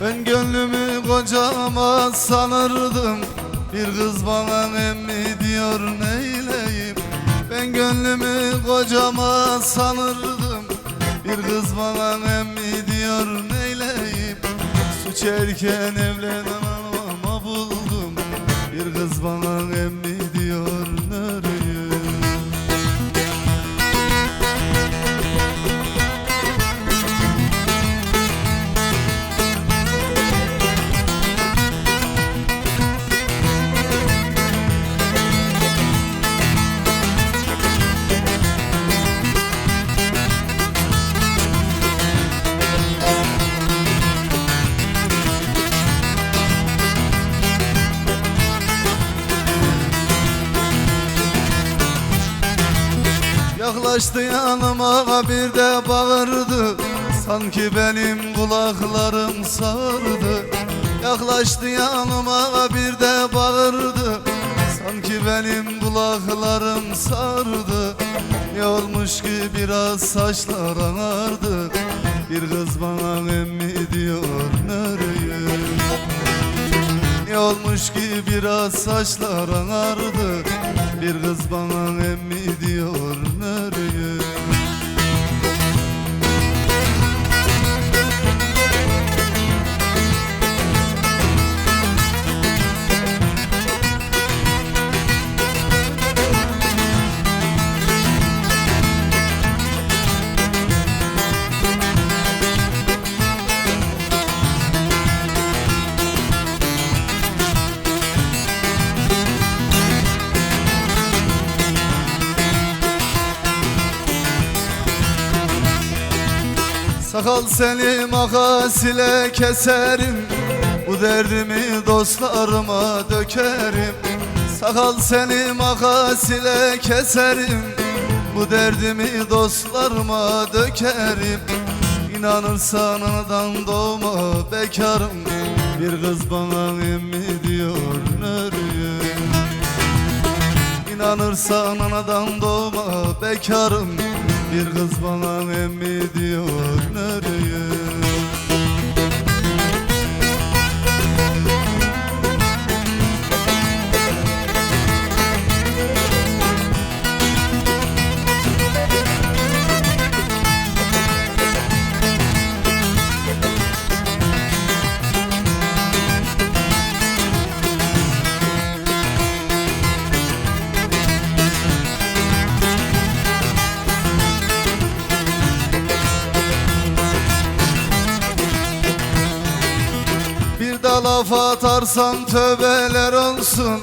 Ben gönlümü kocama sanırdım. Bir kız bana emmi diyor neyleyim? Ben gönlümü kocama sanırdım. Bir kız bana emmi diyor neyleyim? Suç erken evlenemem Yaklaştı yanıma bir de bağırdı. Sanki benim kulaklarım sağırdı Yaklaştı yanıma bir de bağırdı. Sanki benim kulaklarım sardı. Ne olmuş ki biraz saçlar ağardı. Bir kız bana emmi diyor nereye ne olmuş ki biraz saçlar ağardı Bir kız bana emmi diyor nereye Sakal seni makas ile keserim. Bu derdimi dostlarıma dökerim. Sakal seni makas ile keserim. Bu derdimi dostlarıma dökerim. İnanırsan anadan doğma bekarım. Bir kız bana emmi diyor nereye İnanırsan anadan doğma bekarım Bir kız bana emmi diyor nereye Bir de laf atarsam tövbeler olsun.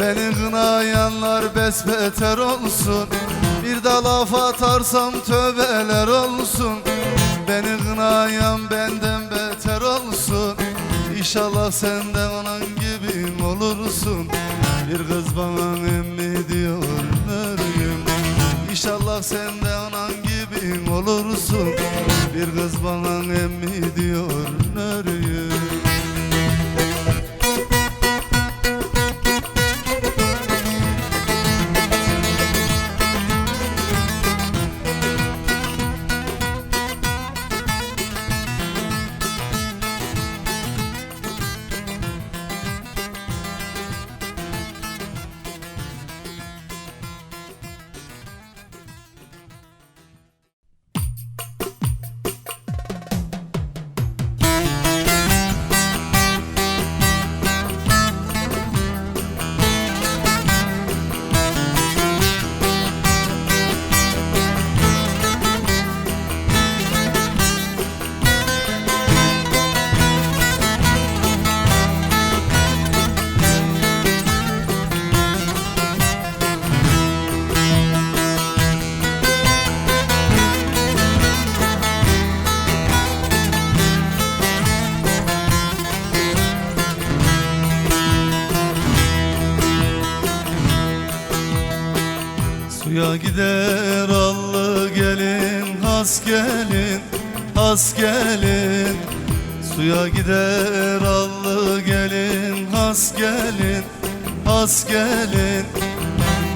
Beni kınayanlar besbeter olsun. Bir de laf atarsam tövbeler olsun. Beni kınayan benden beter olsun. İnşallah sen de onun gibi olursun. Bir kız bana emmi diyor nereyim İnşallah sen de onun gibi olursun. Bir kız bana emmi diyor nereye Suya gider allı gelin has gelin has gelin. Suya gider allı gelin has gelin has gelin.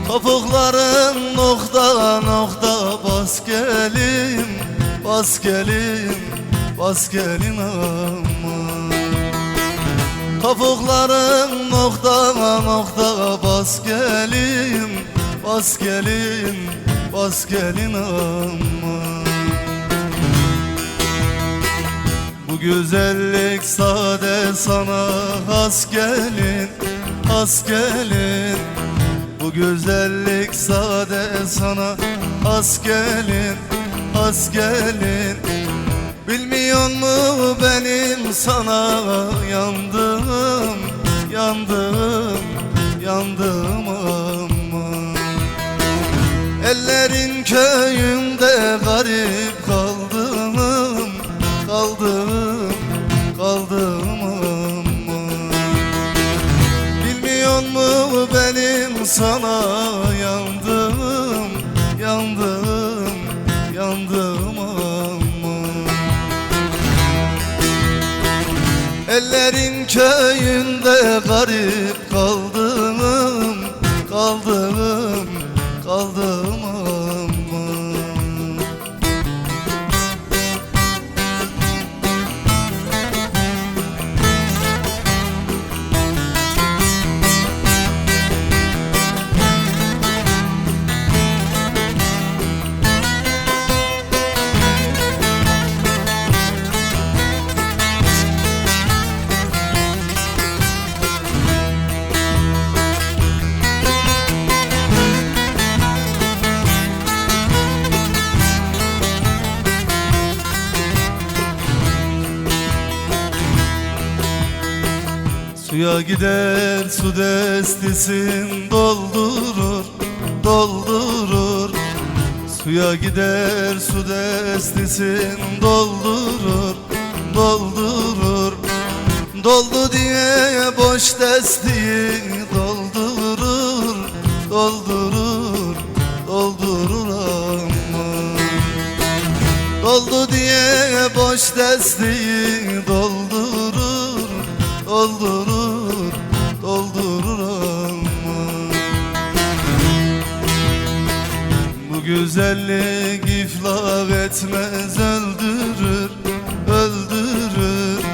Topukların nokta nokta bas gelin bas gelin bas gelin aman. Topukların nokta nokta Bas gelin, bas gelin aman Bu güzellik sade sana has gelin Has gelin. Bu güzellik sade sana has gelin Has gelin. Bilmiyor mu benim sana yandım Yandım, yandım Köyünde garip kaldım Kaldım, kaldım Bilmiyor mu benim sana yandım Yandım, yandım aman Ellerin köyünde garip Suya gider su destisin doldurur, doldurur. Suya gider su destisin doldurur, doldurur. Doldu diye boş destiyi doldurur, doldurur, doldurur aman Doldu diye boş destiyi doldurur Doldurur, güzellik iflah etmez öldürür, öldürür.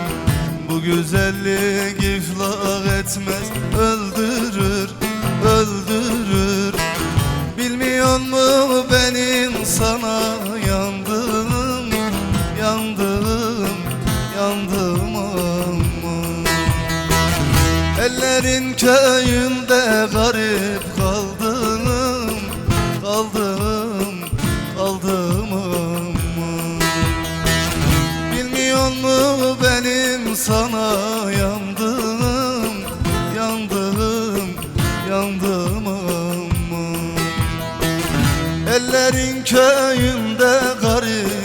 Bu güzellik iflah etmez öldürür, öldürür. Bilmiyor mu benim sana yandım, yandım, yandım aman. Ellerin köyünde garip kaldım, Ellerin köyünde garip